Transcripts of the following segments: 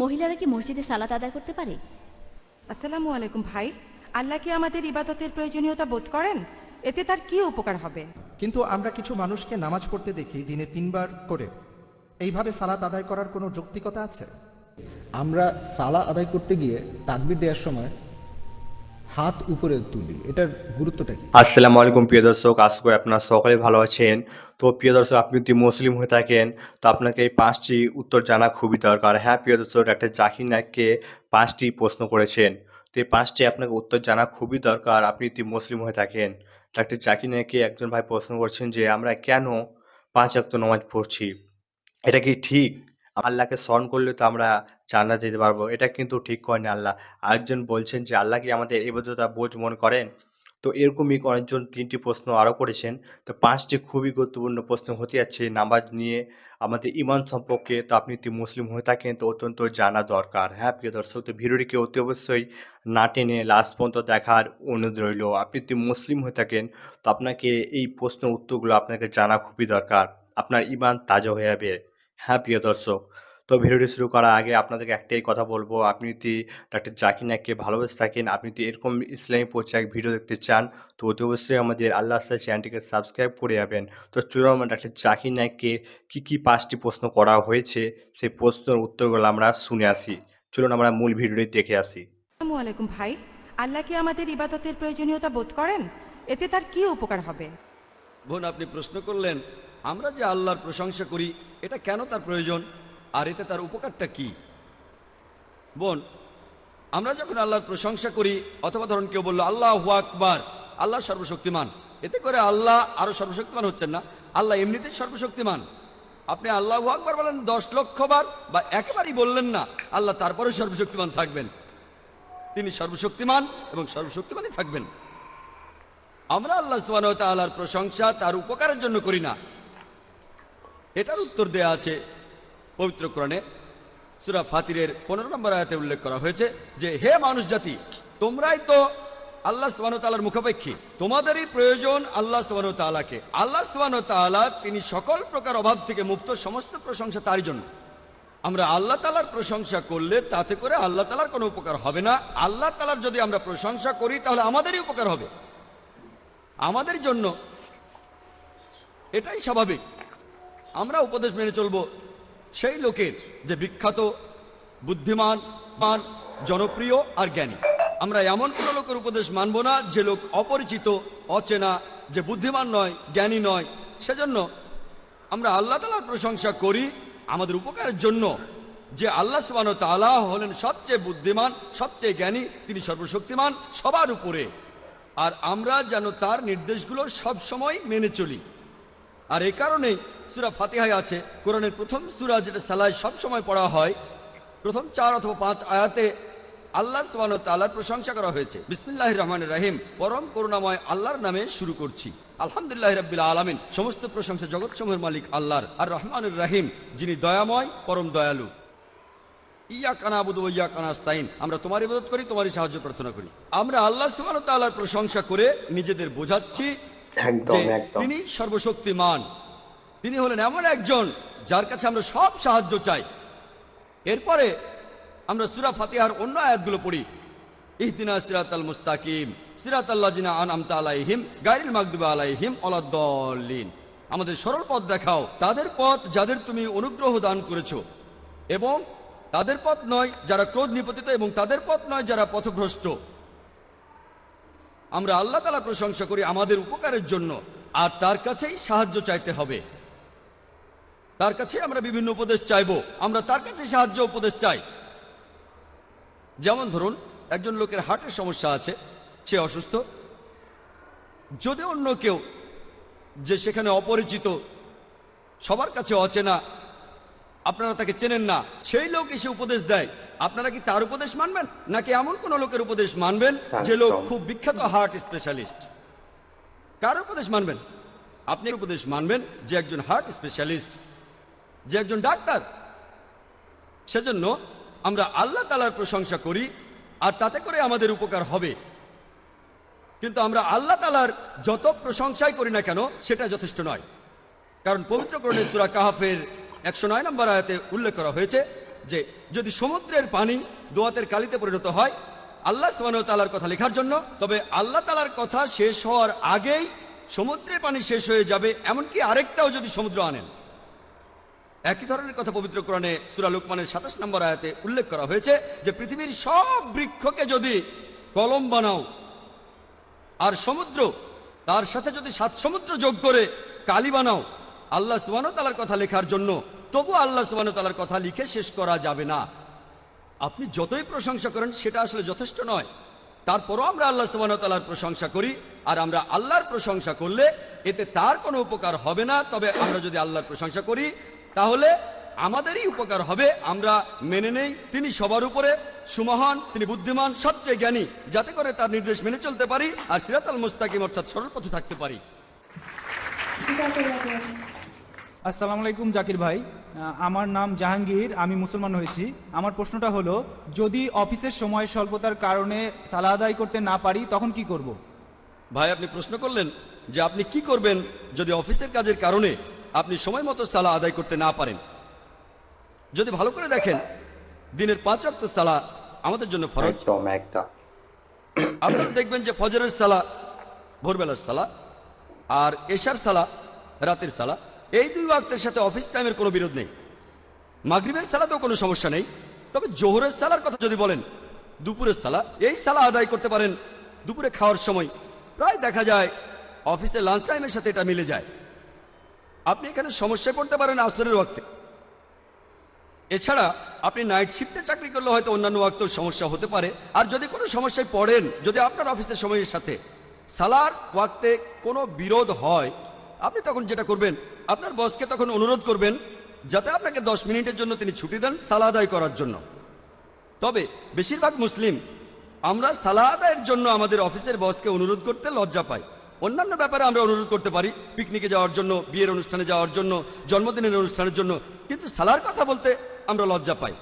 মহিলারা কি মসজিদে সালাত আদায় করতে পারে? আসসালামু আলাইকুম ভাই। আল্লাহ কি আমাদের ইবাদতের প্রয়োজনীয়তা বোধ করেন? এতে তার কি উপকার হবে? কিন্তু আমরা কিছু মানুষকে নামাজ পড়তে দেখি দিনে তিনবার করে। এইভাবে সালাত আদায় করার কোনো যৌক্তিকতা আছে? আমরা সালা আদায় করতে গিয়ে তাকবির দেওয়ার সময় হাত উপরে তুলি, এটার গুরুত্বটা আসসালামু আলাইকুম, প্রিয় দর্শক। আশা করি আপনারা সকলে ভালো আছেন। তো প্রিয় দর্শক, আপনি যদি মুসলিম হয়ে থাকেন, তো আপনাকে এই পাঁচটি উত্তর জানা খুবই দরকার। হ্যাঁ প্রিয় দর্শক একটা জাকির নায়ককে পাঁচটি প্রশ্ন করেছেন। তো এই পাঁচটি আপনাকে উত্তর জানা খুবই দরকার, আপনি যদি মুসলিম হয়ে থাকেন। ডাক্তার জাকির নায়ককে একজন ভাই প্রশ্ন করছেন যে, আমরা কেন পাঁচ অক্ত নামাজ পড়ছি? এটা কি ঠিক? আল্লাহকে স্মরণ করলে তো আমরা জান্নাত যেতে পারব। এটা কিন্তু ঠিক করেন আল্লাহ। আরেকজন বলছেন যে, আল্লাহ কি আমাদের এবাদতা বোঝ মনে করেন? তো এরকমই অনেকজন তিনটি প্রশ্ন আরও করেছেন। তো পাঁচটি খুবই গুরুত্বপূর্ণ প্রশ্ন হতে যাচ্ছে। নামাজ নিয়ে আমাদের ইমান সম্পর্কে তো আপনি যদি মুসলিম হয়ে থাকেন, তো অত্যন্ত জানা দরকার। হ্যাঁ প্রিয় দর্শক, তো ভিডিওটিকে অতি অবশ্যই না টেনে লাস্ট পর্যন্ত দেখার অনুরোধ রইল। আপনি যদি মুসলিম হয়ে থাকেন, তো আপনাকে এই প্রশ্ন উত্তরগুলো আপনাকে জানা খুবই দরকার। আপনার ইমান তাজা হয়ে যাবে। হ্যাঁ প্রিয় দর্শক তো ভিডিওটি শুরু করার আগে আপনাদেরকে একটাই কথা বলব। আপনি যদি ডাক্তার জাকির নাককে ভালোবেসে থাকেন আপনি যদি এরকম ইসলামী পোশাক ভিডিও দেখতে চান তো অতি অবশ্যই আমাদের আল্লাহ আস্তা চ্যানেলটিকে সাবস্ক্রাইব করে যাবেন। তো চলুন আমরা ডাক্তার জাকির নায়ককে কী কী পাঁচটি প্রশ্ন করা হয়েছে সেই প্রশ্নের উত্তরগুলো আমরা শুনে আসি। চলুন আমরা মূল ভিডিওটি দেখে আসি। আসসালামু আলাইকুম ভাই আল্লাহ কি আমাদের ইবাদতের প্রয়োজনীয়তা বোধ করেন? এতে তার কি উপকার হবে? বোন আপনি প্রশ্ন করলেন আমরা যে আল্লাহর প্রশংসা করি এটা কেন তার প্রয়োজন? আর এতে তার উপকারটা কি? বোন, আমরা যখন আল্লাহর প্রশংসা করি, অথবা ধরুন কেউ বলল, আল্লাহ আকবার, আল্লাহ সর্বশক্তিমান। এতে করে আল্লাহ আরও সর্বশক্তিমান হচ্ছেন না। আল্লাহ এমনিতেই সর্বশক্তিমান। আপনি আল্লাহ আকবার বলেন দশ লক্ষ বার বা একেবারেই বললেন না, আল্লাহ তারপরেও সর্বশক্তিমান থাকবেন। তিনি সর্বশক্তিমান এবং সর্বশক্তিমানই থাকবেন। আমরা আল্লাহ সুবাহ তাল্লাহার প্রশংসা তার উপকারের জন্য করি না। এটার উত্তর দেয়া আছে পবিত্র কোরআনে সুরা ফাতিরের পনেরো নম্বর আয়াতে উল্লেখ করা হয়েছে যে, হে মানুষ জাতি তোমরাই তো আল্লাহ সুবাহ তাল্লার মুখাপেক্ষী। তোমাদেরই প্রয়োজন আল্লাহ সুবাহ তাল্লাহকে আল্লাহ সুবাহ তাল্লাহ তিনি সকল প্রকার অভাব থেকে মুক্ত, সমস্ত প্রশংসা তারই জন্য। আমরা আল্লাহ তালার প্রশংসা করলে তাতে করে আল্লাহ তালার কোনো উপকার হবে না। আল্লাহ তালার যদি আমরা প্রশংসা করি, তাহলে আমাদেরই উপকার হবে। আমাদের জন্য এটাই স্বাভাবিক। আমরা উপদেশ মেনে চলব। সেই লোকের যে বিখ্যাত, বুদ্ধিমান, মান, জনপ্রিয় আর জ্ঞানী। আমরা এমন কোনো লোকের উপদেশ মানব না যে লোক অপরিচিত, অচেনা, যে বুদ্ধিমান নয়, জ্ঞানী নয়। সেজন্য আমরা আল্লাহ তালার প্রশংসা করি আমাদের উপকারের জন্য যে আল্লাহ সুবান তালা হলেন সবচেয়ে বুদ্ধিমান, সবচেয়ে জ্ঞানী, তিনি সর্বশক্তিমান সবার উপরে। আর আমরা যেন তার নির্দেশগুলো সব সময় মেনে চলি। আর এই কারণেই সুরা ফাতিহায় আছে। কোরআনের প্রথম সুরা যেটা সালায় সব সময় পড়া হয় প্রথম চার অথবা পাঁচ আয়াতে আল্লাহ সুবান তাল্লাহর প্রশংসা করা হয়েছে। বিসমিল্লাহ রহমান রাহিম। পরম করুণাময় আল্লাহর নামে শুরু করছি। আলহামদুলিল্লাহ রবিল্লা আলমিন। সমস্ত প্রশংসা জগৎসমূহের মালিক আল্লাহর। আর রহমানুর রাহিম যিনি দয়াময় পরম দয়ালু। ইয়া কানা আবুদু ইয়া কানা আস্তাইন আমরা তোমার ইবাদত করি তোমারই সাহায্য প্রার্থনা করি। আমরা আল্লাহ সুবহানাহু ওয়া প্রশংসা করে নিজেদের বোঝাচ্ছি তিনি সর্বশক্তিমান। তিনি হলেন এমন একজন যার কাছে আমরা সব সাহায্য চাই। এরপরে আমরা সুরা ফাতিহার অন্য আয়াতগুলো পড়ি। ইহদিনা সিরাতাল মুস্তাকিম, সিরাতাল্লাযিনা আনআমতা আলাইহিম, গায়রিল মাগদুবি আলাইহিম ওয়ালাদ-দাল্লিন আমাদের সরল পথ দেখাও। তাদের পথ যাদের তুমি অনুগ্রহ দান করেছ। এবং তাদের পথ নয় যারা ক্রোধ নিপতিত এবং তাদের পথ নয় যারা পথভ্রষ্ট। আমরা আল্লাহ তালা প্রশংসা করি আমাদের উপকারের জন্য। আর তার কাছেই সাহায্য চাইতে হবে। তার কাছে আমরা বিভিন্ন উপদেশ চাইব। আমরা তার কাছে সাহায্য উপদেশ চাই। যেমন ধরুন একজন লোকের হার্টের সমস্যা আছে সে অসুস্থ। যদি অন্য কেউ যে সেখানে অপরিচিত সবার কাছে অচেনা আপনারা তাকে চেনেন না সেই লোক এসে উপদেশ দেয়। আপনারা কি তার উপদেশ মানবেন? নাকি এমন কোন লোকের উপদেশ মানবেন যে লোক খুব বিখ্যাত হার্ট স্পেশালিস্ট? কার উপদেশ মানবেন? আপনি উপদেশ মানবেন যে একজন হার্ট স্পেশালিস্ট। যে একজন ডাক্তার, সেজন্য আমরা আল্লাহ তালার প্রশংসা করি আর তাতে করে আমাদের উপকার হবে। কিন্তু আমরা আল্লাহ তালার যত প্রশংসাই করি না কেন, সেটা যথেষ্ট নয়। কারণ পবিত্র সুরা কাহাফের একশো নয় নম্বর আয়াতে উল্লেখ করা হয়েছে যে, যদি সমুদ্রের পানি দোয়াতের কালিতে পরিণত হয়, আল্লাহ তালার কথা লেখার জন্য, তবে আল্লাহ তালার কথা শেষ হওয়ার আগেই সমুদ্রের পানি শেষ হয়ে যাবে, এমনকি আরেকটাও যদি সমুদ্র আনেন। একই ধরনের কথা পবিত্র কোরআনে সুরা লোকমানের সাতাশ নম্বর আয়াতে উল্লেখ করা হয়েছে যে পৃথিবীর সব বৃক্ষকে যদি কলম বানাও আর সমুদ্র, তার সাথে যদি সাত সমুদ্র যোগ করে কালি বানাও, আল্লাহ সুবান তালার কথা লেখার জন্য, তবু আল্লাহ সুবান তালার কথা লিখে শেষ করা যাবে না। আপনি যতই প্রশংসা করেন, সেটা আসলে যথেষ্ট নয়। তারপরও আমরা আল্লাহ সুবান তালার প্রশংসা করি, আর আমরা আল্লাহর প্রশংসা করলে এতে তার কোনো উপকার হবে না। তবে আমরা যদি আল্লাহর প্রশংসা করি তাহলে আমাদেরই উপকার হবে। আমরা মেনে নেই তিনি সবার উপরে সুমহান তিনি বুদ্ধিমান সবচেয়ে জ্ঞানী। যাতে করে তার নির্দেশ মেনে চলতে পারি আর সিরাত আল মুস্তাকিম অর্থাৎ সরল পথে থাকতে পারি। আসসালামু আলাইকুম জাকির ভাই। আমার নাম জাহাঙ্গীর আমি মুসলমান হয়েছি। আমার প্রশ্নটা হলো যদি অফিসের সময় স্বল্পতার কারণে সালা আদায় করতে না পারি তখন কি করব। ভাই আপনি প্রশ্ন করলেন যে আপনি কি করবেন যদি অফিসের কাজের কারণে আপনি সময় মতো সালা আদায় করতে না পারেন। যদি ভালো করে দেখেন দিনের পাঁচ অক্ত সালা আমাদের জন্য ফরজ। আপনারা দেখবেন যে ফজরের সালা ভোরবেলার সালা আর এশার সালা রাতের সালা এই দুই ওয়াক্তের সাথে অফিস টাইমের কোনো বিরোধ নেই। মাগরিবের সালাতেও কোনো সমস্যা নেই। তবে জোহরের সালার কথা যদি বলেন দুপুরের সালা এই সালা আদায় করতে পারেন। দুপুরে খাওয়ার সময় প্রায় দেখা যায় অফিসে লাঞ্চ টাইমের সাথে এটা মিলে যায়। আপনি এখানে সমস্যায় পড়তে পারেন আসরের ওয়াক্তে। এছাড়া আপনি নাইট শিফটে চাকরি করলে হয়তো অন্যান্য ওয়াক্তেও সমস্যা হতে পারে। আর যদি কোনো সমস্যায় পড়েন, যদি আপনার অফিসের সময়ের সাথে সালার ওয়াক্তে কোনো বিরোধ হয়, আপনি তখন যেটা করবেন, আপনার বসকে তখন অনুরোধ করবেন, যাতে আপনাকে দশ মিনিটের জন্য তিনি ছুটি দেন সালা আদায় করার জন্য। তবে বেশিরভাগ মুসলিম আমরা সালা আদায়ের জন্য আমাদের অফিসের বসকে অনুরোধ করতে লজ্জা পাই অন্যান্য ব্যাপারে আমরা অনুরোধ করতে পারি পিকনিকে যাওয়ার জন্য, বিয়ের অনুষ্ঠানে যাওয়ার জন্য, জন্মদিনের অনুষ্ঠানের জন্য, কিন্তু সালার কথা বলতে আমরা লজ্জা পাই।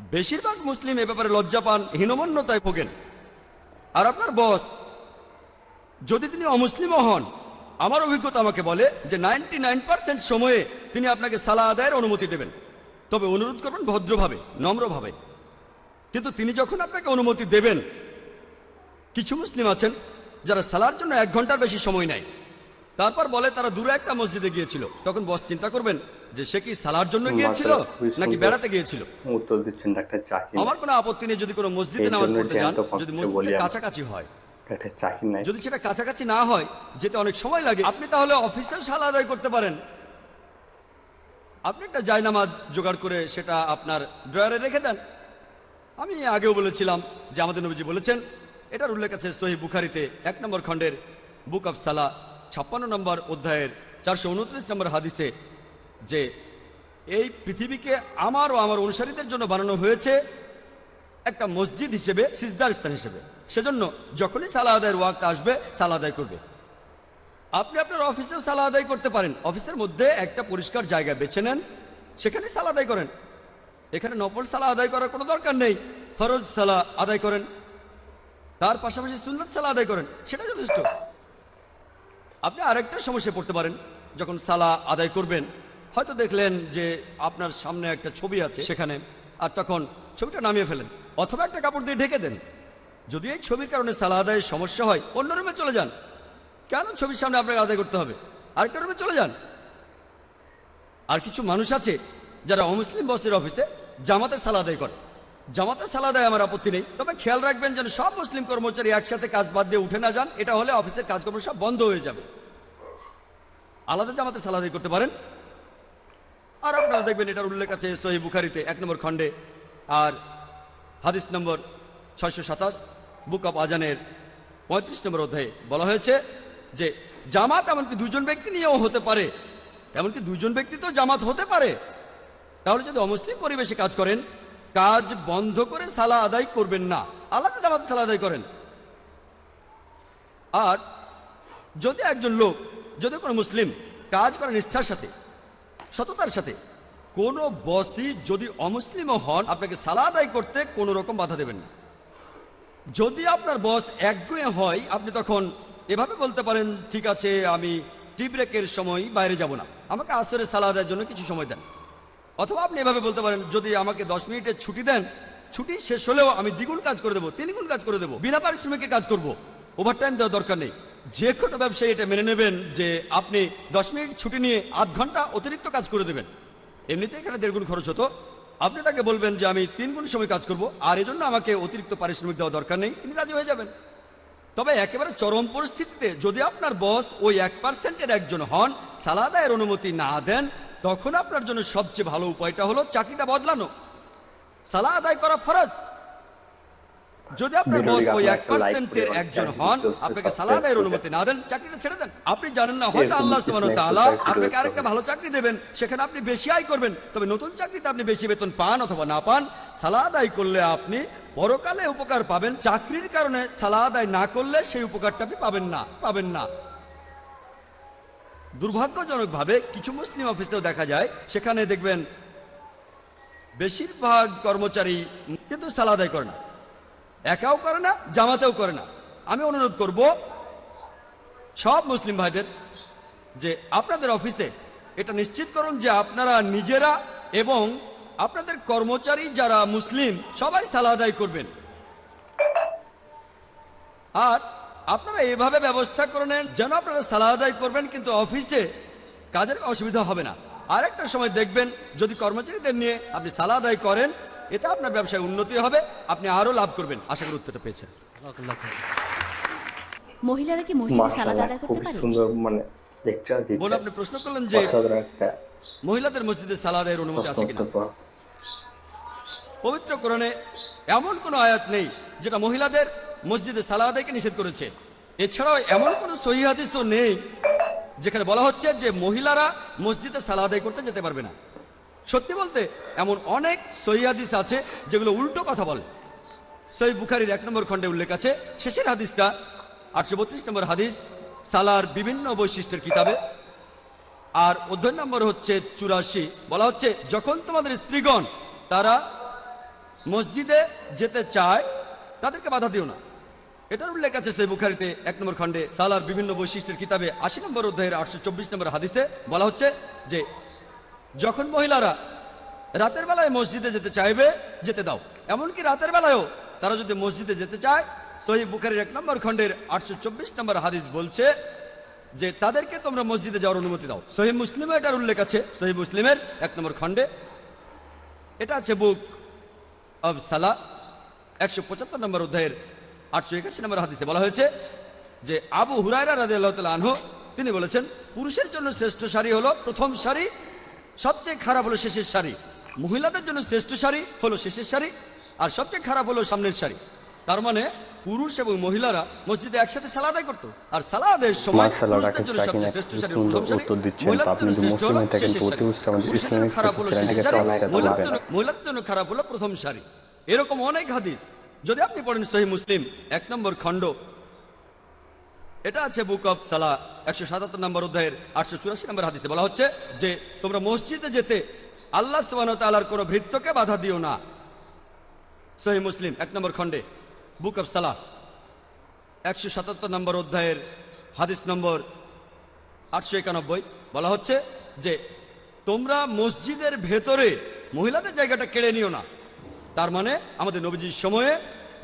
বেশিরভাগ মুসলিম এ ব্যাপারে লজ্জা পান, হীনমন্যতায় ভোগেন। আর আপনার বস, যদি তিনি অমুসলিমও হন, আমার অভিজ্ঞতা আমাকে বলে যে নাইনটি সময়ে তিনি আপনাকে সালা আদায়ের অনুমতি দেবেন। তবে অনুরোধ করবেন ভদ্রভাবে, নম্রভাবে। কিন্তু তিনি যখন আপনাকে অনুমতি দেবেন কিছু মুসলিম আছেন যারা সালার জন্য এক ঘণ্টার বেশি সময় নেয়। তারপর বলে তারা দূরে একটা মসজিদে গিয়েছিল। তখন বস চিন্তা করবেন যে সে কি সালার জন্য গিয়েছিল নাকি বেড়াতে গিয়েছিল? উত্তর দিচ্ছেন ডাক্তার জাকির আমার কোনো আপত্তি নেই যদি কোনো মসজিদে নামাজ পড়তে যান যদি মসজিদের কাছাকাছি হয়। ডাক্তার জাকির নাই। যদি সেটা কাছাকাছি না হয় যেতে অনেক সময় লাগে আপনি তাহলে অফিসের সালা আদায় করতে পারেন। আপনি একটা জায়নামাজ জোগাড় করে সেটা আপনার ড্রয়ারে রেখে দেন। আমি আগেও বলেছিলাম যে আমাদের নবীজি বলেছেন এটার উল্লেখ আছে সহি বুখারিতে, এক নম্বর খণ্ডের বুক অফ সালা ছাপ্পান্ন নম্বর অধ্যায়ের চারশো উনত্রিশ নম্বর হাদিসে যে, এই পৃথিবীকে আমার ও আমার অনুসারীদের জন্য বানানো হয়েছে একটা মসজিদ হিসেবে, সিজদার স্থান হিসেবে। সেজন্য যখনই সালা আদায়ের ওয়াক্ত আসবে সালা আদায় করবে। আপনি আপনার অফিসেও সালা আদায় করতে পারেন। অফিসের মধ্যে একটা পরিষ্কার জায়গা বেছে নেন, সেখানে সালা আদায় করেন। এখানে নফল সালা আদায় করার কোনো দরকার নেই। ফরজ সালা আদায় করেন। তার পাশাপাশি সুন্নত সালা আদায় করেন, সেটা যথেষ্ট। আপনি আরেকটা সমস্যায় পড়তে পারেন, যখন সালা আদায় করবেন, হয়তো দেখলেন যে আপনার সামনে একটা ছবি আছে সেখানে, আর তখন ছবিটা নামিয়ে ফেলেন, অথবা একটা কাপড় দিয়ে ঢেকে দেন। যদি এই ছবির কারণে সালা আদায়ের সমস্যা হয়, অন্য রুমে চলে যান। কেন ছবির সামনে আপনাকে আদায় করতে হবে? আরেকটা রুমে চলে যান। আর কিছু মানুষ আছে যারা অমুসলিম বসের অফিসে জামাতে সালা আদায় করে। জামাতে সালা আদায় আমার আপত্তি নেই। তবে খেয়াল রাখবেন যেন সব মুসলিম কর্মচারী একসাথে কাজ বাদ দিয়ে উঠে না যান, এটা হলে অফিসের কাজকর্ম সব বন্ধ হয়ে যাবে। আলাদা জামাতে সালা আদায় করতে পারেন? আর আপনারা দেখবেন এটার উল্লেখ আছে সহি বুখারিতে, এক নম্বর খণ্ডে। আর হাদিস নম্বর ছয়শো সাতাশ, বুক অফ আজানের পঁয়ত্রিশ নম্বর অধ্যায়ে বলা হয়েছে যে, জামাত এমনকি দুজন ব্যক্তি নিয়েও হতে পারে। এমনকি দুজন ব্যক্তি তো জামাত হতে পারে। তাহলে যদি অমুসলিম পরিবেশে কাজ করেন কাজ বন্ধ করে সালা আদায় করবেন না। আলাদা জামাতে সালা আদায় করেন। আর যদি একজন লোক, যদি কোনো মুসলিম কাজ করে নিষ্ঠার সাথে, সততার সাথে, কোনো বসই যদি অমুসলিমও হন, আপনাকে সালা আদায় করতে কোনো রকম বাধা দেবেন না। যদি আপনার বস একগুয়ে হয়, আপনি তখন এভাবে বলতে পারেন, ঠিক আছে, আমি টি ব্রেকের সময় বাইরে যাব না। আমাকে আসরে সালা আদায়ের জন্য কিছু সময় দেন। অথবা আপনি এভাবে বলতে পারেন, যদি আমাকে দশ মিনিটের ছুটি দেন, ছুটি শেষ হলেও আমি দ্বিগুণ কাজ করে দেবো তিনগুণ কাজ করে দেবো, বিনা পারিশ্রমিকে কাজ করব। ওভার টাইম দেওয়ার দরকার নেই। যে কোনো ব্যবসায়ী এটা মেনে নেবেন যে আপনি দশ মিনিট ছুটি নিয়ে আধ ঘণ্টা অতিরিক্ত কাজ করে দেবেন। এমনিতে এখানে দেড় গুণ খরচ হতো। আপনি তাকে বলবেন যে আমি তিন গুণ সময় কাজ করব, আর এজন্য আমাকে অতিরিক্ত পারিশ্রমিক দেওয়া দরকার নেই, তিনি রাজি হয়ে যাবেন। তবে একেবারে চরম পরিস্থিতিতে যদি আপনার বস ওই এক পার্সেন্টের একজন হন সালাদায়ের অনুমতি না দেন তখন আপনার জন্য সবচেয়ে ভালো উপায়টা হলো চাকরিটা বদলানো। সালা আদায় করা ফরজ। যদি আপনার ওই এক পার্সেন্টের একজন হন আপনাকে সালা আদায়ের অনুমতি না দেন চাকরিটা ছেড়ে দেন। আপনি জানেন না হয়তো আল্লাহ সুবহানাহু তাআলা আপনাকে আরেকটা ভালো চাকরি দেবেন সেখানে আপনি বেশি আয় করবেন। তবে নতুন চাকরিতে আপনি বেশি বেতন পান অথবা না পান সালা আদায় করলে আপনি পরকালে উপকার পাবেন। চাকরির কারণে সালা আদায় না করলে সেই উপকারটা আপনি পাবেন না পাবেন না। দুর্ভাগ্যজনকভাবে কিছু মুসলিম অফিসেও দেখা যায়, সেখানে দেখবেন বেশিরভাগ কর্মচারী কিন্তু সালা আদায় করে না। একাও করে না, জামাতেও করে না। আমি অনুরোধ করব, সব মুসলিম ভাইদের, যে আপনাদের অফিসে এটা নিশ্চিত করুন যে আপনারা নিজেরা এবং আপনাদের কর্মচারী যারা মুসলিম, সবাই সালা আদায় করবেন। আর আপনারা এভাবে ব্যবস্থা করে নেন যেন আপনারা সালা আদায় করবেন কিন্তু অফিসে কাজের অসুবিধা হবে না। আর একটা সময় দেখবেন যদি কর্মচারীদের নিয়ে আপনি সালা আদায় করেন এতে আপনার ব্যবসায় উন্নতি হবে আপনি আরও লাভ করবেন। আশা করি উত্তরটা পেয়েছেন। মহিলারা কি মসজিদে সালাত আদায় করতে পারে সুন্দর মানে লেকচার বলে আপনি প্রশ্ন করলেন যে মহিলাদের মসজিদে সালা আদায়ের অনুমতি আছে কিনা? পবিত্র কোরআনে এমন কোনো আয়াত নেই যেটা মহিলাদের মসজিদে সালা আদায়কে নিষেধ করেছে। এছাড়াও এমন কোনো সহি হাদিসও নেই যেখানে বলা হচ্ছে যে মহিলারা মসজিদে সালা আদায় করতে যেতে পারবে না। সত্যি বলতে, এমন অনেক সহি হাদিস আছে যেগুলো উল্টো কথা বলে। সহি বুখারির এক নম্বর খণ্ডে উল্লেখ আছে, শেষের হাদিসটা আটশো বত্রিশ নম্বর হাদিস, সালার বিভিন্ন বৈশিষ্ট্যের কিতাবে। আর অধ্যয়ন নম্বর হচ্ছে চুরাশি। বলা হচ্ছে, যখন তোমাদের স্ত্রীগণ তারা মসজিদে যেতে চায়, তাদেরকে বাধা দিও না। এটার উল্লেখ আছে সেই বুখারিতে, এক নম্বর খণ্ডে, সালার বিভিন্ন বৈশিষ্ট্যের কিতাবে আশি নম্বর অধ্যায়ের আটশো চব্বিশ নম্বর হাদিসে বলা হচ্ছে যে, যখন মহিলারা রাতের বেলায় মসজিদে যেতে চাইবে, যেতে দাও। এমনকি রাতের বেলায়ও তারা যদি মসজিদে যেতে চায় সহি বুখারির এক নম্বর খণ্ডের আটশো চব্বিশ নম্বর হাদিস বলছে যে, তাদেরকে তোমরা মসজিদে যাওয়ার অনুমতি দাও। সহি মুসলিমে এটার উল্লেখ আছে সহি মুসলিমের এক নম্বর খণ্ডে। এটা আছে বুক অব সালা, একশো পঁচাত্তর নম্বর অধ্যায়ের আটশো একাশি নম্বর হাদিসে বলা হয়েছে যে আবু হুরায়রা রাজি আল্লাহ আনহু তিনি বলেছেন পুরুষের জন্য শ্রেষ্ঠ শাড়ি হলো প্রথম শাড়ি সবচেয়ে খারাপ হলো শেষের শাড়ি। মহিলাদের জন্য শ্রেষ্ঠ শাড়ি হলো শেষের শাড়ি আর সবচেয়ে খারাপ হলো সামনের শাড়ি। তার মানে পুরুষ এবং মহিলারা মসজিদে একসাথে সালা আদায় করতো আর সালা আদায়ের সময় শ্রেষ্ঠ শাড়ি উত্তর দিচ্ছেন। আপনি যদি মুসলিম থাকেন, আমাদের ইসলামিক খারাপ হলো শেষের শাড়ি, মহিলাদের জন্য খারাপ হলো প্রথম শাড়ি। এরকম অনেক হাদিস। যদি আপনি পড়েন সহি মুসলিম, এক নম্বর খণ্ড, এটা আছে বুক অফ সালা একশো সাতাত্তর নম্বর অধ্যায়ের আটশো চুরাশি নম্বর হাদিসে বলা হচ্ছে যে, তোমরা মসজিদে যেতে আল্লাহ সুবাহ তালার কোনো ভৃত্যকে বাধা দিও না। সহি মুসলিম, এক নম্বর খণ্ডে, বুক অফ সালা একশো সাতাত্তর নম্বর অধ্যায়ের হাদিস নম্বর আটশো একানব্বই বলা হচ্ছে যে, তোমরা মসজিদের ভেতরে মহিলাদের জায়গাটা কেড়ে নিও না। তার মানে আমাদের নবীজির সময়ে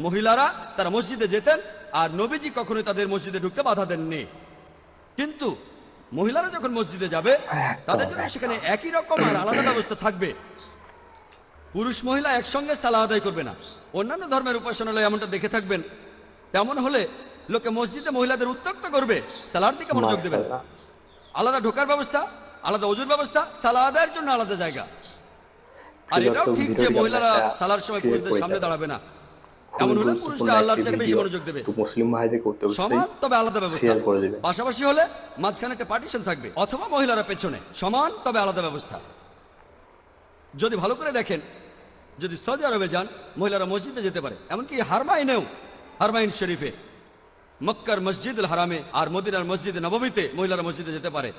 মহিলারা তারা মসজিদে যেতেন আর নবীজি কখনোই তাদের মসজিদে ঢুকতে বাধা দেননি। কিন্তু মহিলারা যখন মসজিদে যাবে তাদের জন্য সেখানে একই রকম আর আলাদা ব্যবস্থা থাকবে। পুরুষ মহিলা একসঙ্গে সালা আদায় করবে না। অন্যান্য ধর্মের উপাসনালয় এমনটা দেখে থাকবেন। তেমন হলে লোকে মসজিদে মহিলাদের উত্তক্ত করবে সালার দিকে মনোযোগ দেবে আলাদা ঢোকার ব্যবস্থা আলাদা ওজুর ব্যবস্থা সালা আদায়ের জন্য আলাদা জায়গা। আর এটাও ঠিক যে মহিলারা সালার সময় পুরুষদের সামনে দাঁড়াবে না। এমন হলে পুরুষরা আল্লাহর একটি বেশি মনোযোগ দেবে। তো মুসলিম ভাইদের করতে অবশ্যই সমান তবে আলাদা ব্যবস্থা। করে দিবেন পাশাপাশি হলে মাঝখানে একটা পার্টিশন থাকবে অথবা মহিলারা পেছনে। সমান তবে আলাদা ব্যবস্থা। যদি ভালো করে দেখেন যদি সৌদি আরবে যান মহিলারা মসজিদে যেতে পারে। এমনকি হারমাইনেও হারমাইন শরীফে। মক্কার মসজিদুল হারামে আর মদিনার মসজিদে নবমীতে মহিলারা মসজিদে যেতে পারে।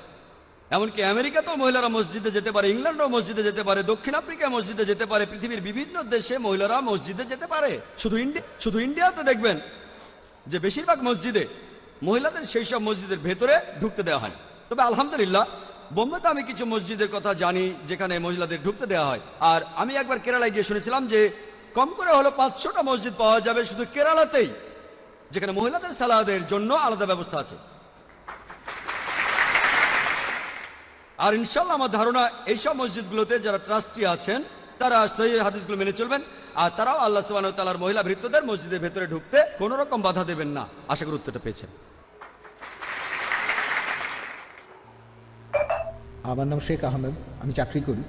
এমনকি আমেরিকাতেও মহিলারা মসজিদে যেতে পারে, ইংল্যান্ডও মসজিদে যেতে পারে, দক্ষিণ আফ্রিকায় মসজিদে যেতে পারে, পৃথিবীর বিভিন্ন দেশে মহিলারা মসজিদে যেতে পারে। শুধু ইন্ডিয়া শুধু ইন্ডিয়াতে দেখবেন যে বেশিরভাগ মসজিদে মহিলাদের সেই সব মসজিদের ভেতরে ঢুকতে দেওয়া হয়। তবে আলহামদুলিল্লাহ বোম্বেতে আমি কিছু মসজিদের কথা জানি যেখানে মহিলাদের ঢুকতে দেওয়া হয়। আর আমি একবার কেরালায় গিয়ে শুনেছিলাম যে কম করে হলো পাঁচশোটা মসজিদ পাওয়া যাবে শুধু কেরালাতেই, যেখানে মহিলাদের সালাদের জন্য আলাদা ব্যবস্থা আছে। আর ইনশাল্লাহ আমার ধারণা এইসব মসজিদগুলোতে যারা ট্রাস্টি আছেন, তারা সহি হাদিসগুলো মেনে চলবেন। আর তারাও আল্লাহ সুবাহ তালার মহিলা ভৃত্যদের মসজিদের ভেতরে ঢুকতে কোনো রকম বাধা দেবেন না। আশা করি উত্তরটা পেয়েছেন। আমার নাম শেখ আহমেদ, আমি চাকরি করি।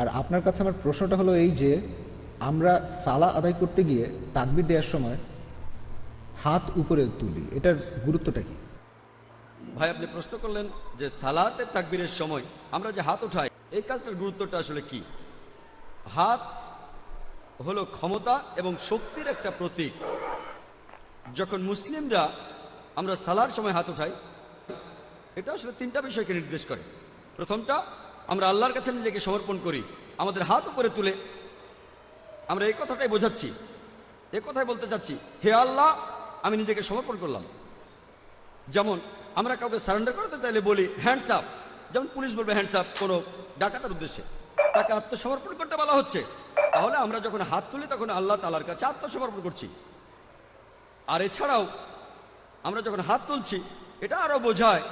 আর আপনার কাছে আমার প্রশ্নটা হলো এই যে, আমরা সালা আদায় করতে গিয়ে তাকবির দেওয়ার সময় হাত উপরে তুলি, এটার গুরুত্বটা কি? ভাই, আপনি প্রশ্ন করলেন যে সালাতে তাকবীরের সময় আমরা যে হাত উঠাই, এই কাজটার গুরুত্বটা আসলে কি? হাত হলো ক্ষমতা এবং শক্তির একটা প্রতীক। যখন মুসলিমরা আমরা সালার সময় হাত উঠাই, এটা আসলে তিনটা বিষয়কে নির্দেশ করে। প্রথমটা, আমরা আল্লাহর কাছে নিজেকে সমর্পণ করি, আমাদের হাত উপরে তুলে। আমরা এই কথাটাই বোঝাচ্ছি, এ কথাই বলতে চাচ্ছি, হে আল্লাহ, আমি নিজেকে সমর্পণ করলাম। যেমন আমরা কাউকে সারেন্ডার করতে চাইলে বলি হ্যান্ডস আপ যেমন পুলিশ বলবে হ্যান্ডস আপ কোনো ডাকাতের উদ্দেশ্যে। তাকে আত্মসমর্পণ করতে বলা হচ্ছে। তাহলে আমরা যখন হাত তুলি, তখন আল্লাহ তালার কাছে আত্মসমর্পণ করছি। আর এছাড়াও, আমরা যখন হাত তুলছি, এটা আরও বোঝায়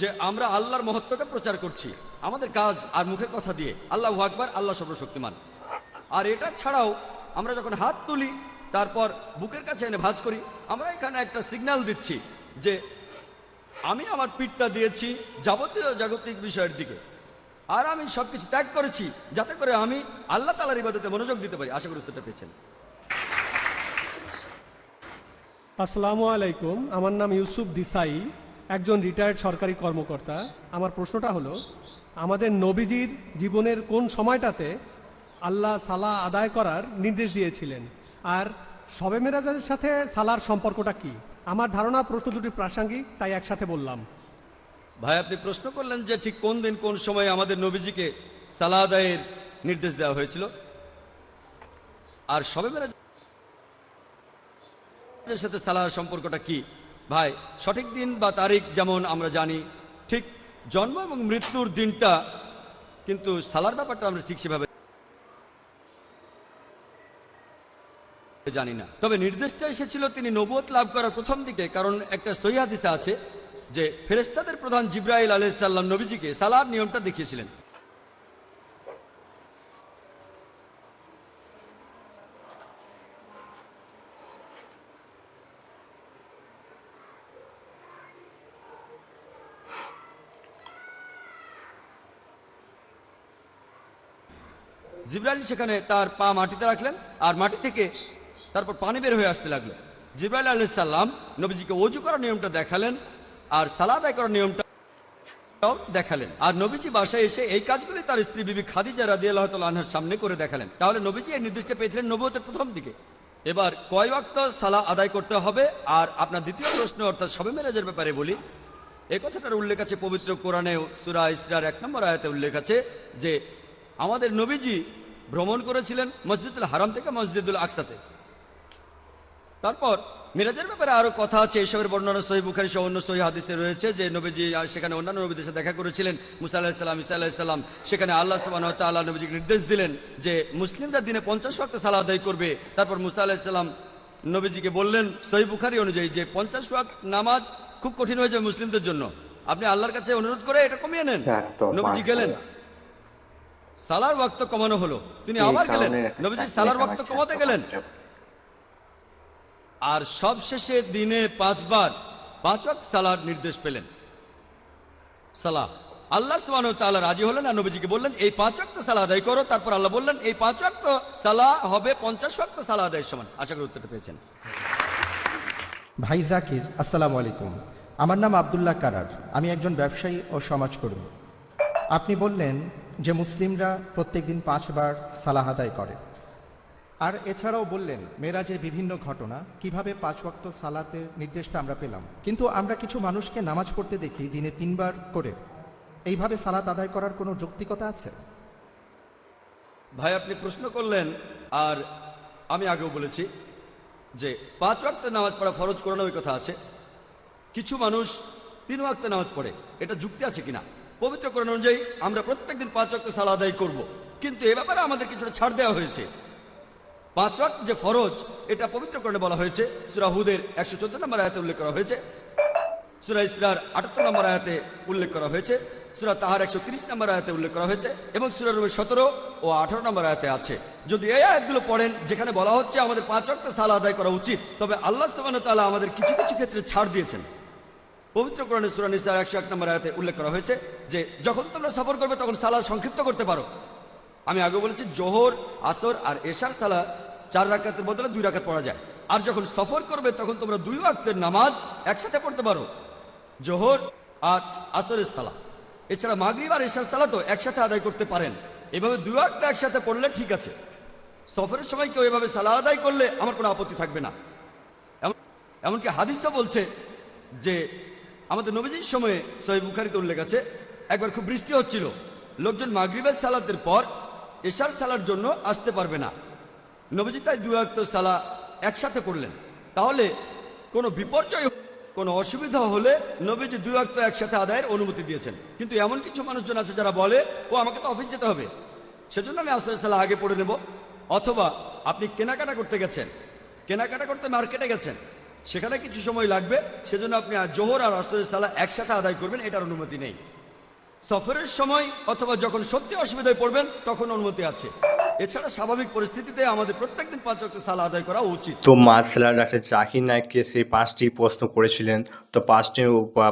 যে আমরা আল্লাহর মহত্বকে প্রচার করছি। আমাদের কাজ আর মুখের কথা দিয়ে। আল্লাহ আকবার, আল্লাহ সর্বশক্তিমান। আর এটা ছাড়াও, আমরা যখন হাত তুলি, তারপর বুকের কাছে এনে ভাঁজ করি, আমরা এখানে একটা সিগন্যাল দিচ্ছি যে আমি আমার পিঠটা দিয়েছি যাবতীয় জাগতিক বিষয়ের দিকে। আর আমি সবকিছু ত্যাগ করেছি যাতে করে আমি আল্লাহ তালার ইবাদতে মনোযোগ দিতে পারি। আশা করি উত্তরটা পেয়েছেন। আসসালামু আলাইকুম। আমার নাম ইউসুফ দিসাই, একজন রিটায়ার্ড সরকারি কর্মকর্তা। আমার প্রশ্নটা হলো, আমাদের নবীজির জীবনের কোন সময়টাতে আল্লাহ সালা আদায় করার নির্দেশ দিয়েছিলেন? আর শবে মেরাজের সাথে সালার সম্পর্কটা কি? আমার ধারণা প্রশ্ন দুটি প্রাসঙ্গিক, তাই একসাথে বললাম। ভাই, আপনি প্রশ্ন করলেন যে ঠিক কোন দিন কোন সময় আমাদের নবীজিকে সালা আদায়ের নির্দেশ দেওয়া হয়েছিল। আর সবে মেরাজের সাথে সালার সম্পর্কটা কি? ভাই, সঠিক দিন বা তারিখ যেমন আমরা জানি, ঠিক জন্ম এবং মৃত্যুর দিনটা কিন্তু সালার ব্যাপারটা আমরা ঠিক সেভাবে জানি না। তবে নির্দেশটা এসেছিল তিনি নবুয়ত লাভ করার প্রথম দিকে, কারণ একটা সহিহাদিসে আছে যে ফেরেস্তাদের প্রধান জিব্রাইল আলাইসাল্লাম নবীজিকে সালার নিয়মটা দেখিয়েছিলেন। জিব্রাইল সেখানে তার পা মাটিতে রাখলেন, আর মাটি থেকে তারপর পানি বের হয়ে আসতে লাগল। জিব্রাইল আলাইসাল্লাম নবীজিকে অজু করার নিয়মটা দেখালেন আর সালাদ আদায় করার নিয়মটা দেখালেন। আর নবীজি বাসায় এসে এই কাজগুলি তার স্ত্রী বিবি খাদিজা রাদি আল্লাহ আনহার সামনে করে দেখালেন। তাহলে নবীজি এই নির্দিষ্ট পেয়েছিলেন নবুয়তের প্রথম দিকে। এবার কয় ওয়াক্ত সালা আদায় করতে হবে? আর আপনার দ্বিতীয় প্রশ্ন অর্থাৎ সবে মেরাজের ব্যাপারে বলি এই কথাটার উল্লেখ আছে পবিত্র কোরআনে সুরা ইসরার এক নম্বর আয়াতে উল্লেখ আছে যে, আমাদের নবীজি ভ্রমণ করেছিলেন মসজিদুল হারাম থেকে মসজিদুল আকসাতে। তারপর মিরাজের ব্যাপারে আরও কথা আছে এইসবের বর্ণনা সহি বুখারি সহ অন্য সহি হাদিসে রয়েছে যে নবীজি সেখানে অন্যান্য নবীদের সাথে দেখা করেছিলেন মুসা আলাহিসাল্লাম ইসা আলাহিসাল্লাম সেখানে আল্লাহ সুবাহ তাল্লাহ নবীজিকে নির্দেশ দিলেন যে মুসলিমরা দিনে পঞ্চাশ ওয়াক্ত সালা আদায় করবে। তারপর মুসা আলাহিসাল্লাম নবীজিকে বললেন সহি বুখারি অনুযায়ী যে পঞ্চাশ ওয়াক্ত নামাজ খুব কঠিন হয়ে যাবে মুসলিমদের জন্য। আপনি আল্লাহর কাছে অনুরোধ করে এটা কমিয়ে নেন। নবীজি গেলেন। সালার ওয়াক্ত কমানো হলো। তিনি আবার গেলেন। নবীজি সালার ওয়াক্ত কমাতে গেলেন। আর সবশেষে দিনে পাঁচবার পাঁচ ওয়াক্ত সালার নির্দেশ পেলেন। সালাহ। আল্লাহ ওয়া তাআলা রাজি হলেন আর নবীজিকে বললেন, এই পাঁচ ওয়াক্ত সালা আদায় করো। তারপর আল্লাহ বললেন, এই পাঁচ ওয়াক্ত সালা হবে পঞ্চাশ ওয়াক্ত সালা আদায়ের সমান। আশা করি উত্তরটা পেয়েছেন। ভাই জাকির, আসসালামু আলাইকুম। আমার নাম আবদুল্লাহ কারার। আমি একজন ব্যবসায়ী ও সমাজকর্মী। আপনি বললেন যে মুসলিমরা প্রত্যেকদিন পাঁচবার সালাহ আদায় করে। আর এছাড়াও বললেন মেরাজের বিভিন্ন ঘটনা, কীভাবে পাঁচ ওয়াক্ত সালাতের নির্দেশটা আমরা পেলাম। কিন্তু আমরা কিছু মানুষকে নামাজ পড়তে দেখি, দিনে তিনবার করে। এইভাবে সালাত আদায় করার কোনো যৌক্তিকতা আছে? ভাই, আপনি প্রশ্ন করলেন, আর আমি আগেও বলেছি যে পাঁচ ওয়াক্ত নামাজ পড়া ফরজ করানো ওই কথা আছে। কিছু মানুষ তিন ওয়াক্ত নামাজ পড়ে, এটা যুক্তি আছে কিনা? পবিত্র পবিত্রকরণ অনুযায়ী আমরা প্রত্যেকদিন পাঁচ ওয়াক্ত সালা আদায় করব। কিন্তু এ ব্যাপারে আমাদের কিছুটা ছাড় দেওয়া হয়েছে। পাঁচ ওয়াক্ত যে ফরজ, এটা পবিত্রকরণে বলা হয়েছে। সুরা হুদের একশো চোদ্দ নম্বর আয়াতে উল্লেখ করা হয়েছে। সুরা ইসরার আটাত্তর নম্বর আয়াতে উল্লেখ করা হয়েছে। সুরা তাহার একশো তিরিশ নম্বর আয়াতে উল্লেখ করা হয়েছে এবং সুরা রুমের সতেরো ও আঠারো নম্বর আয়াতে আছে। যদি এই আয়াতগুলো পড়েন, যেখানে বলা হচ্ছে আমাদের পাঁচ ওয়াক্ত সালা আদায় করা উচিত, তবে আল্লাহ ওয়া তাআলা আমাদের কিছু কিছু ক্ষেত্রে ছাড় দিয়েছেন। পবিত্র সূরা নিসার একশো এক নম্বর আয়াতে উল্লেখ করা হয়েছে যে, যখন তোমরা সফর করবে, তখন সালা সংক্ষিপ্ত করতে পারো। আমি আগে বলেছি, জোহর, আসর আর এশার সালা চার রাকাতের বদলে দুই রাকাত পড়া যায়। আর যখন সফর করবে, তখন তোমরা দুই ওয়াক্তের নামাজ একসাথে পড়তে পারো। জোহর আর আসরের সালা এছাড়া মাগরিব আর এশার সালা তো একসাথে আদায় করতে পারেন। এভাবে দুই ওয়াক্ত একসাথে পড়লে ঠিক আছে। সফরের সময় কেউ এভাবে সালা আদায় করলে আমার কোনো আপত্তি থাকবে না। এমনকি হাদিস তো বলছে যে, আমাদের নবীজির সময়ে সহি বুখারিতে উল্লেখ আছে, একবার খুব বৃষ্টি হচ্ছিল। লোকজন মাগরিবের সালাতের পর এশার সালার জন্য আসতে পারবে না। নবীজি তাই দু আক্ত সালা একসাথে করলেন। তাহলে কোনো বিপর্যয়, কোনো অসুবিধা হলে নবীজি দুই আক্ত একসাথে আদায়ের অনুমতি দিয়েছেন। কিন্তু এমন কিছু মানুষজন আছে যারা বলে, ও, আমাকে তো অফিস যেতে হবে। সেজন্য আমি সালা আগে পড়ে নেব। অথবা আপনি কেনাকাটা করতে গেছেন, কেনাকাটা করতে মার্কেটে গেছেন, সেখানে কিছু সময় লাগবে, সেজন্য আপনি জোহর আর আসরের সালা একসাথে আদায় করবেন, এটার অনুমতি নেই। সফরের সময় অথবা যখন সত্যি অসুবিধায় পড়বেন তখন অনুমতি আছে। এছাড়া স্বাভাবিক পরিস্থিতিতে আমাদের প্রত্যেকদিন পাঁচ ওয়াক্ত সালা আদায় করা উচিত। তো মার্শাল ডাক্তার জাকির নায়ককে সেই পাঁচটি প্রশ্ন করেছিলেন। তো পাঁচটি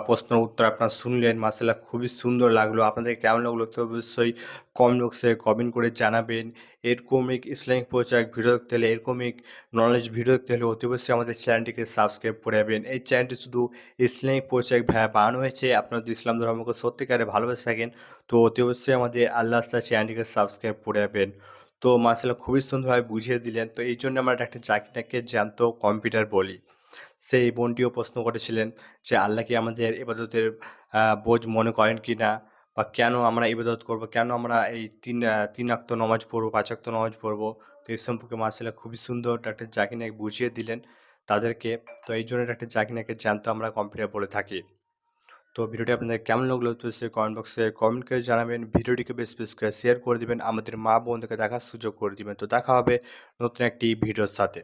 প্রশ্নের উত্তর আপনারা শুনলেন। মার্শাল্লাহ খুবই সুন্দর লাগল। আপনাদের কেমন লাগল তো অবশ্যই কমেন্ট বক্সে কমেন্ট করে জানাবেন। এরকমিক ইসলামিক প্রচার ভিডিও দেখতে হলে এরকমিক নলেজ ভিডিও দেখতে হলে অতি অবশ্যই আমাদের চ্যানেলটিকে সাবস্ক্রাইব করে যাবেন এই চ্যানেলটি শুধু ইসলামিক প্রচার ভ্যা- বানানো হয়েছে। আপনারা ইসলাম ধর্মকে সত্যিকারে ভালোবেসে থাকেন তো অতি অবশ্যই আমাদের আল্লাহ আস্তা চ্যানেলটিকে সাবস্ক্রাইব করে যাবেন তো মার্শাল্লাহ খুবই সুন্দরভাবে বুঝিয়ে দিলেন। তো এই জন্য আমরা একটা জাকিনাকে জ্যান্ত কম্পিউটার বলি। সেই বোনটিও প্রশ্ন করেছিলেন যে, আল্লাহ কি আমাদের এবাদতের বোঝ মনে করেন কি না বা কেন আমরা ইবাদত করব? কেন আমরা এই তিন তিন আক্ত নমাজ পড়ব, পাঁচ আক্ত নমাজ পড়ব? তো এই সম্পর্কে মার্শাল্লাহ খুবই সুন্দর ডাক্তার জাকিনাকে বুঝিয়ে দিলেন তাদেরকে। তো এই জন্য ডাক্তার জাকিনাকে জানতো আমরা কম্পিউটার বলে থাকি। তো ভিডিওটি আপনাদের কেমন লাগল তো সে কমেন্ট বক্সে কমেন্ট করে জানাবেন। ভিডিওটিকে বেশ বেশ করে শেয়ার করে দেবেন। আমাদের মা বোনদেরকে দেখার সুযোগ করে দেবেন। তো দেখা হবে নতুন একটি ভিডিওর সাথে।